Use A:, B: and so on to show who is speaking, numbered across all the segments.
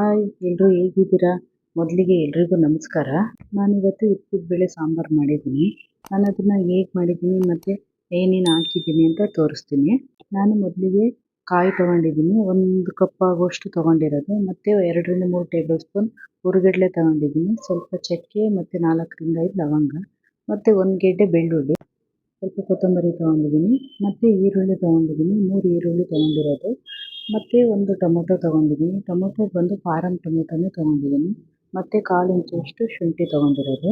A: Hi ಎಲ್ಲರೂ ಹೇಗಿದ್ದೀರಾ? ಮೊದಲಿಗೆ ಎಲ್ರಿಗೂ ನಮಸ್ಕಾರ. ನಾನಿವತ್ತು ಇತ್ತಿದ ಬೇಳೆ ಸಾಂಬಾರು ಮಾಡಿದ್ದೀನಿ. ನಾನು ಅದನ್ನು ಹೇಗೆ ಮಾಡಿದ್ದೀನಿ ಮತ್ತು ಏನೇನು ಹಾಕಿದ್ದೀನಿ ಅಂತ ತೋರಿಸ್ತೀನಿ. ನಾನು ಮೊದಲಿಗೆ ಕಾಯಿ ತೊಗೊಂಡಿದ್ದೀನಿ. ಒಂದು ಕಪ್ ಆಗುವಷ್ಟು ತೊಗೊಂಡಿರೋದು. ಮತ್ತು ಎರಡರಿಂದ ಮೂರು ಟೇಬಲ್ ಸ್ಪೂನ್ ಹುರಿಗಡಲೆ ತೊಗೊಂಡಿದ್ದೀನಿ. ಸ್ವಲ್ಪ ಚಕ್ಕೆ ಮತ್ತು ನಾಲ್ಕರಿಂದ ಐದು ಲವಂಗ. ಮತ್ತು ಒಂದು ಗೆಡ್ಡೆ ಬೆಳ್ಳುಳ್ಳಿ. ಸ್ವಲ್ಪ ಕೊತ್ತಂಬರಿ ತೊಗೊಂಡಿದ್ದೀನಿ. ಮತ್ತು ಈರುಳ್ಳಿ ತೊಗೊಂಡಿದ್ದೀನಿ. ಮೂರು ಈರುಳ್ಳಿ ತೊಗೊಂಡಿರೋದು. ಮತ್ತು ಒಂದು ಟೊಮೊಟೊ ತಗೊಂಡಿದ್ದೀನಿ. ಟೊಮೊಟೊ ಬಂದು ಫಾರಮ್ ಟೊಮೊಟೊನೇ ತಗೊಂಡಿದ್ದೀನಿ. ಮತ್ತೆ ಕಾಲು ಇಂಚಷ್ಟು ಶುಂಠಿ ತಗೊಂಡಿರೋದು.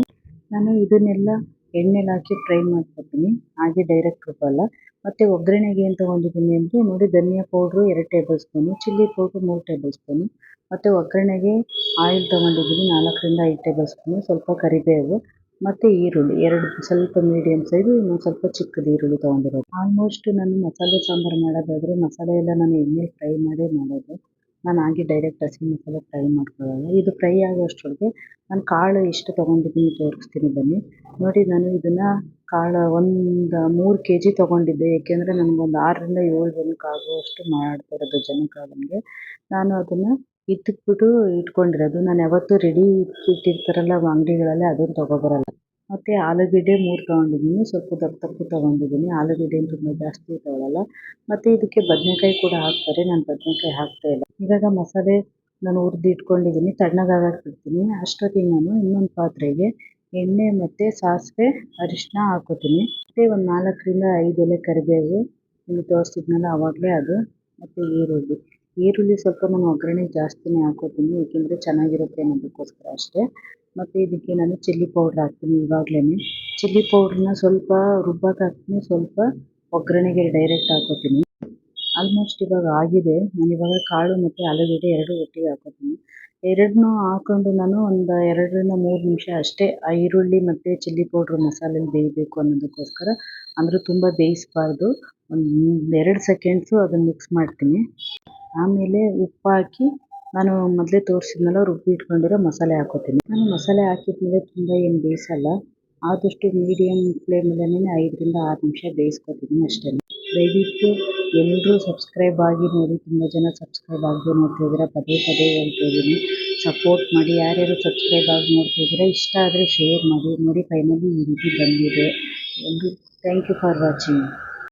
A: ನಾನು ಇದನ್ನೆಲ್ಲ ಎಣ್ಣೆಲಿ ಹಾಕಿ ಫ್ರೈ ಮಾಡ್ಕೊತೀನಿ ಹಾಗೆ ಡೈರೆಕ್ಟ್ ರುಬ್ಬಲ್ಲ ಮತ್ತೆ ಒಗ್ಗರಣೆಗೆ ಏನು ತೊಗೊಂಡಿದ್ದೀನಿ ಅಂದರೆ ನೋಡಿ, ಧನಿಯಾ ಪೌಡ್ರು ಎರಡು ಟೇಬಲ್ ಸ್ಪೂನು, ಚಿಲ್ಲಿ ಪೌಡ್ರು ಮೂರು ಟೇಬಲ್ ಸ್ಪೂನು, ಮತ್ತು ಒಗ್ಗರಣೆಗೆ ಆಯಿಲ್ ತೊಗೊಂಡಿದ್ದೀನಿ ನಾಲ್ಕರಿಂದ ಐದು ಟೇಬಲ್ ಸ್ಪೂನು, ಸ್ವಲ್ಪ ಕರಿಬೇವು. ಮತ್ತು ಈರುಳ್ಳಿ, ಎರಡು ಸ್ವಲ್ಪ ಮೀಡಿಯಮ್ ಸೈಜು ಇನ್ನೊಂದು ಸ್ವಲ್ಪ ಚಿಕ್ಕದು ಈರುಳ್ಳಿ ತೊಗೊಂಡಿರೋದು. ಆಲ್ಮೋಸ್ಟ್ ನಾನು ಮಸಾಲೆ ಸಾಂಬಾರು ಮಾಡೋದಾದರೆ ಮಸಾಲೆ ಎಲ್ಲ ನಾನು ಎಣ್ಣೆಲಿ ಫ್ರೈ ಮಾಡೇ ಮಾಡೋದು. ನಾನು ಹಾಗೆ ಡೈರೆಕ್ಟ್ ಹಸಿ ಮಸಾಲೆ ಫ್ರೈ ಮಾಡ್ಕೊಳ್ಳೋಲ್ಲ. ಇದು ಫ್ರೈ ಆಗೋಷ್ಟರೊಳಗೆ ನಾನು ಕಾಳು ಎಷ್ಟು ತೊಗೊಂಡಿದ್ದೀನಿ, ತೋರಿಸ್ತೀನಿ ಬನ್ನಿ. ನೋಡಿ ನಾನು ಇದನ್ನು ಕಾಳು ಒಂದು ಮೂರು ಕೆ ಜಿ ತೊಗೊಂಡಿದ್ದೆ, ಏಕೆಂದರೆ ನನಗೊಂದು ಆರರಿಂದ ಏಳು ಜನಕ್ಕೆ ಆಗುವಷ್ಟು ಮಾಡ್ತಾ ಇರೋದು, ಜನಕ್ಕೆ ನನಗೆ ನಾನು ಅದನ್ನು ಇತ್ತಿಟ್ಬಿಟ್ಟು ಇಟ್ಕೊಂಡಿರೋದು. ನಾನು ಯಾವತ್ತೂ ರೆಡಿ ಇಟ್ಟಿರ್ತಾರಲ್ಲ ಅಂಗಡಿಗಳಲ್ಲಿ, ಅದನ್ನು ತೊಗೊಬರಲ್ಲ. ಮತ್ತು ಆಲೂಗಡ್ಡೆ ಮೂರು ತೊಗೊಂಡಿದ್ದೀನಿ ಸ್ವಲ್ಪ ದಪ್ಪ ದಪ್ಪ ತೊಗೊಂಡಿದ್ದೀನಿ ಆಲೂಗಡ್ಡೆ ತುಂಬ ಜಾಸ್ತಿ ತೊಗೊಳಲ್ಲ. ಮತ್ತು ಇದಕ್ಕೆ ಬದನೆಕಾಯಿ ಕೂಡ ಹಾಕ್ತಾರೆ. ನಾನು ಬದನೆಕಾಯಿ ಹಾಕ್ತಾ ಇಲ್ಲ. ಇವಾಗ ಮಸಾಲೆ ನಾನು ಹುರಿದು ಇಟ್ಕೊಂಡಿದ್ದೀನಿ ತಣ್ಣಗಾಗಕ್ಕೆ ಬಿಡ್ತೀನಿ. ಅಷ್ಟೊತ್ತಿಗೆ ನಾನು ಇನ್ನೊಂದು ಪಾತ್ರೆಗೆ ಎಣ್ಣೆ ಮತ್ತು ಸಾಸಿವೆ ಅರಿಶಿನ ಹಾಕೋತೀನಿ. ಮತ್ತು ಒಂದು ನಾಲ್ಕರಿಂದ ಐದು ಎಲೆ ಕರಿಬೇವು. ನೀವು ತೋರಿಸಿದ್ನಲ್ಲ ಆವಾಗಲೇ ಅದು. ಮತ್ತು ಈರುಳ್ಳಿ. ಈರುಳ್ಳಿ ಸ್ವಲ್ಪ ನಾನು ಒಗ್ಗರಣೆ ಜಾಸ್ತಿನೇ ಹಾಕೋತೀನಿ ಏಕೆಂದರೆ ಚೆನ್ನಾಗಿರುತ್ತೆ ಅನ್ನೋದಕ್ಕೋಸ್ಕರ ಅಷ್ಟೇ. ಮತ್ತು ಇದಕ್ಕೆ ನಾನು ಚಿಲ್ಲಿ ಪೌಡ್ರ್ ಹಾಕ್ತೀನಿ ಇವಾಗಲೇ ಚಿಲ್ಲಿ ಪೌಡ್ರನ್ನ ಸ್ವಲ್ಪ ರುಬ್ಬಕ್ಕೆ ಹಾಕ್ತೀನಿ, ಸ್ವಲ್ಪ ಒಗ್ಗರಣೆಗೆ ಡೈರೆಕ್ಟ್ ಹಾಕೋತೀನಿ. ಆಲ್ಮೋಸ್ಟ್ ಇವಾಗ ಆಗಿದೆ. ನಾನು ಇವಾಗ ಕಾಳು ಮತ್ತು ಆಲೂಗೆಡ್ಡೆ ಎರಡು ಒಟ್ಟಿಗೆ ಹಾಕೋತೀನಿ. ಎರಡನ್ನೂ ಹಾಕೊಂಡು ನಾನು ಒಂದು ಎರಡರಿಂದ ಮೂರು ನಿಮಿಷ ಅಷ್ಟೇ ಆ ಈರುಳ್ಳಿ ಮತ್ತು ಚಿಲ್ಲಿ ಪೌಡ್ರ್ ಮಸಾಲೆಲಿ ಬೇಯಬೇಕು ಅನ್ನೋದಕ್ಕೋಸ್ಕರ. ಅಂದರೆ ತುಂಬ ಬೇಯಿಸಬಾರ್ದು. ಒಂದು ಎರಡು ಸೆಕೆಂಡ್ಸು ಅದನ್ನು ಮಿಕ್ಸ್ ಮಾಡ್ತೀನಿ. ಆಮೇಲೆ ಉಪ್ಪು ಹಾಕಿ ನಾನು ಮೊದಲೇ ತೋರಿಸಿದ್ನಲ್ಲ ರುಬ್ಬಿ ಇಟ್ಕೊಂಡಿರೋ ಮಸಾಲೆ ಹಾಕ್ಕೋತೀನಿ ನಾನು ಮಸಾಲೆ ಹಾಕಿದ್ಮೇಲೆ ತುಂಬ ಏನು ಬೇಯಿಸಲ್ಲ. ಆದಷ್ಟು ಮೀಡಿಯಮ್ ಫ್ಲೇಮಲ್ಲೇ ಐದರಿಂದ ಆರು ನಿಮಿಷ ಬೇಯಿಸ್ಕೊತೀನಿ ಅಷ್ಟೇ. ದಯವಿಟ್ಟು ಎಲ್ಲರೂ ಸಬ್ಸ್ಕ್ರೈಬ್ ಆಗಿ ನೋಡಿ. ತುಂಬ ಜನ ಸಬ್ಸ್ಕ್ರೈಬ್ ಆಗದೆ ನೋಡ್ತಿದ್ದೀರಾ ಪದೇ ಪದೇ ಹೇಳ್ತಾ ಸಪೋರ್ಟ್ ಮಾಡಿ. ಯಾರ್ಯಾರು ಸಬ್ಸ್ಕ್ರೈಬ್ ಆಗಿ ನೋಡ್ತಿದ್ದೀರಾ ಇಷ್ಟ ಆದರೆ ಶೇರ್ ಮಾಡಿ. ನೋಡಿ ಫೈನಲಿ ಈ ರೀತಿ ಬಂದಿದೆ. ಎಲ್ಲರೂ ಥ್ಯಾಂಕ್ ಯು ಫಾರ್ ವಾಚಿಂಗ್